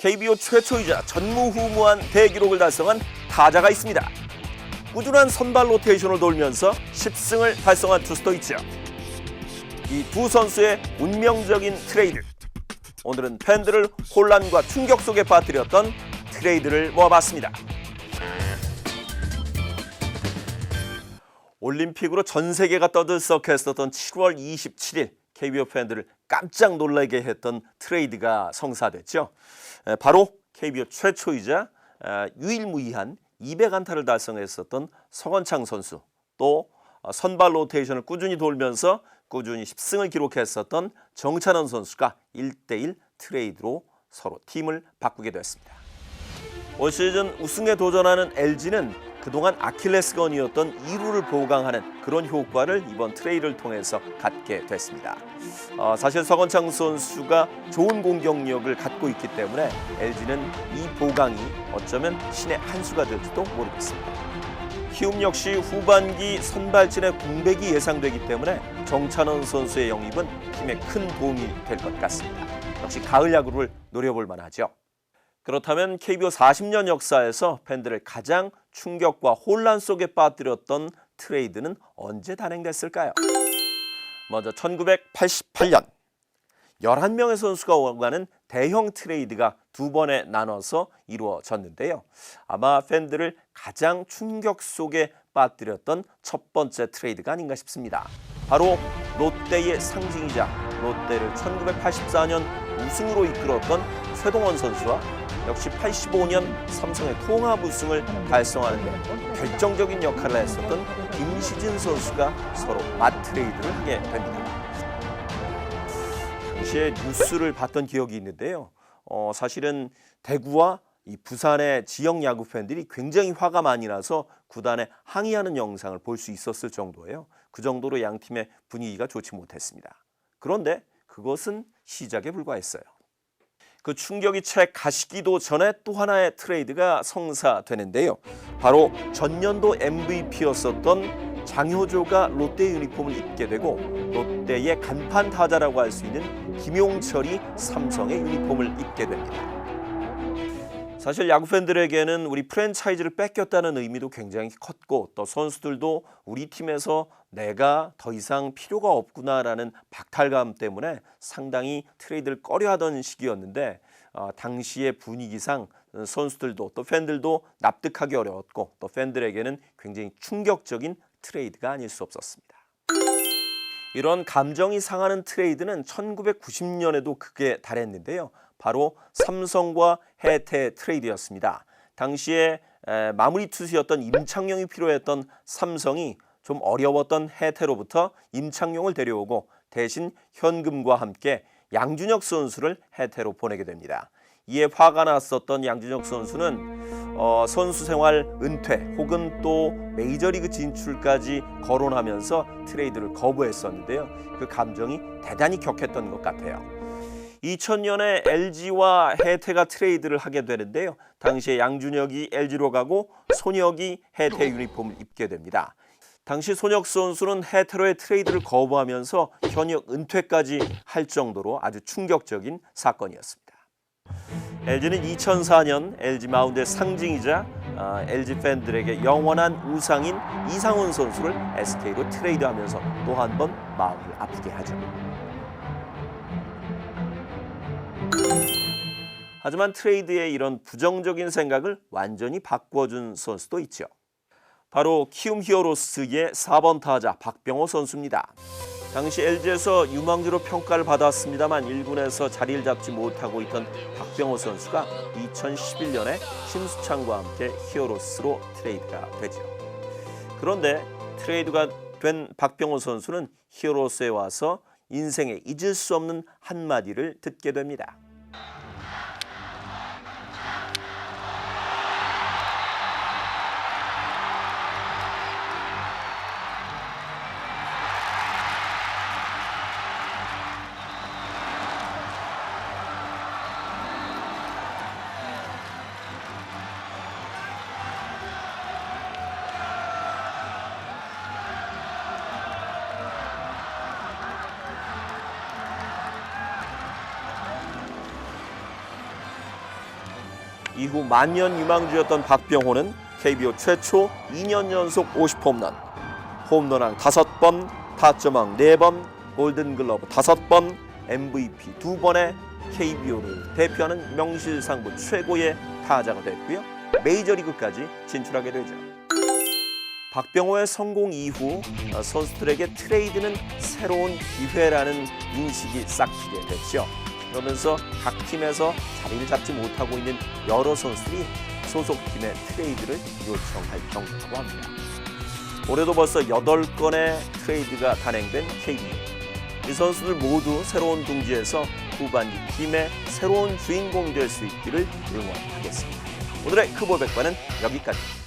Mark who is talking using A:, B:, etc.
A: KBO 최초이자 전무후무한 대기록을 달성한 타자가 있습니다. 꾸준한 선발 로테이션을 돌면서 10승을 달성한 투스도 있죠. 이두 선수의 운명적인 트레이드. 오늘은 팬들을 혼란과 충격 속에 빠뜨렸던 트레이드를 모아봤습니다. 올림픽으로 전 세계가 떠들썩했었던 7월 27일 KBO 팬들을 깜짝 놀라게 했던 트레이드가 성사됐죠. 에, 바로 KBO 최초이자 아, 유일무이한 200안타를 달성했었던 서건창 선수 또 어, 선발 로테이션을 꾸준히 돌면서 꾸준히 10승을 기록했었던 정찬원 선수가 1대1 트레이드로 서로 팀을 바꾸게 됐습니다. 올 시즌 우승에 도전하는 LG는 그동안 아킬레스건이었던 2루를 보강하는 그런 효과를 이번 트레이드를 통해서 갖게 됐습니다. 어, 사실 서건창 선수가 좋은 공격력을 갖고 있기 때문에 LG는 이 보강이 어쩌면 신의 한 수가 될지도 모르겠습니다. 키움 역시 후반기 선발진의 공백이 예상되기 때문에 정찬원 선수의 영입은 팀에 큰 도움이 될 것 같습니다. 역시 가을 야구를 노려볼 만하죠. 그렇다면 KBO 40년 역사에서 팬들을 가장 충격과 혼란 속에 빠뜨렸던 트레이드는 언제 단행됐을까요? 먼저 1988년 11명의 선수가 오가는 대형 트레이드가 두 번에 나눠서 이루어졌는데요. 아마 팬들을 가장 충격 속에 빠뜨렸던 첫 번째 트레이드가 아닌가 싶습니다. 바로 롯데의 상징이자 롯데를 1984년 우승으로 이끌었던 최동원 선수와 역시 85년 삼성의 통합 우승을 달성하는 데 결정적인 역할을 했었던 김시진 선수가 서로 맞트레이드를 하게 됩니다. 당시에 뉴스를 봤던 기억이 있는데요. 어, 사실은 대구와 이 부산의 지역 야구 팬들이 굉장히 화가 많이 나서 구단에 항의하는 영상을 볼 수 있었을 정도예요. 그 정도로 양 팀의 분위기가 좋지 못했습니다. 그런데 그것은 시작에 불과했어요. 그 충격이 채 가시기도 전에 또 하나의 트레이드가 성사되는데요. 바로 전년도 MVP였었던 장효조가 롯데 유니폼을 입게 되고 롯데의 간판 타자라고 할 수 있는 김용철이 삼성의 유니폼을 입게 됩니다. 사실 야구 팬들에게는 우리 프랜차이즈를 뺏겼다는 의미도 굉장히 컸고 또 선수들도 우리 팀에서 내가 더 이상 필요가 없구나라는 박탈감 때문에 상당히 트레이드를 꺼려하던 시기였는데 어, 당시의 분위기상 선수들도 또 팬들도 납득하기 어려웠고 또 팬들에게는 굉장히 충격적인 트레이드가 아닐 수 없었습니다. 이런 감정이 상하는 트레이드는 1990년에도 크게 달했는데요. 바로 삼성과 해태 트레이드였습니다. 당시에 에, 마무리 투수였던 임창용이 필요했던 삼성이 좀 어려웠던 해태로부터 임창용을 데려오고 대신 현금과 함께 양준혁 선수를 해태로 보내게 됩니다. 이에 화가 났었던 양준혁 선수는 어, 선수 생활 은퇴 혹은 또 메이저리그 진출까지 거론하면서 트레이드를 거부했었는데요. 그 감정이 대단히 격했던 것 같아요. 2000년에 LG와 해태가 트레이드를 하게 되는데요. 당시에 양준혁이 LG로 가고 손혁이 해태 유니폼을 입게 됩니다. 당시 손혁 선수는 해태로의 트레이드를 거부하면서 현역 은퇴까지 할 정도로 아주 충격적인 사건이었습니다. LG는 2004년 LG 마운드의 상징이자 아, LG 팬들에게 영원한 우상인 이상훈 선수를 SK로 트레이드하면서 또 한 번 마음을 아프게 하죠. 하지만 트레이드의 이런 부정적인 생각을 완전히 바꿔준 선수도 있죠. 바로 키움 히어로스의 4번 타자 박병호 선수입니다. 당시 LG에서 유망주로 평가를 받았습니다만 1군에서 자리를 잡지 못하고 있던 박병호 선수가 2011년에 심수창과 함께 히어로스로 트레이드가 되죠. 그런데 트레이드가 된 박병호 선수는 히어로스에 와서 인생에 잊을 수 없는 한마디를 듣게 됩니다. 이후 만년 유망주였던 박병호는 KBO 최초 2년 연속 50 홈런, 홈런왕 5번, 타점왕 4번, 골든글러브 5번, MVP 2번의 KBO를 대표하는 명실상부 최고의 타자가 됐고요. 메이저리그까지 진출하게 되죠. 박병호의 성공 이후 어, 선수들에게 트레이드는 새로운 기회라는 인식이 싹트게 됐죠. 그러면서 각 팀에서 자리를 잡지 못하고 있는 여러 선수들이 소속 팀의 트레이드를 요청할 정도라고 합니다. 올해도 벌써 8건의 트레이드가 단행된 KBO. 이 선수들 모두 새로운 둥지에서 후반기 팀의 새로운 주인공이 될수 있기를 응원하겠습니다. 오늘의 크볼 백과는 여기까지입니다.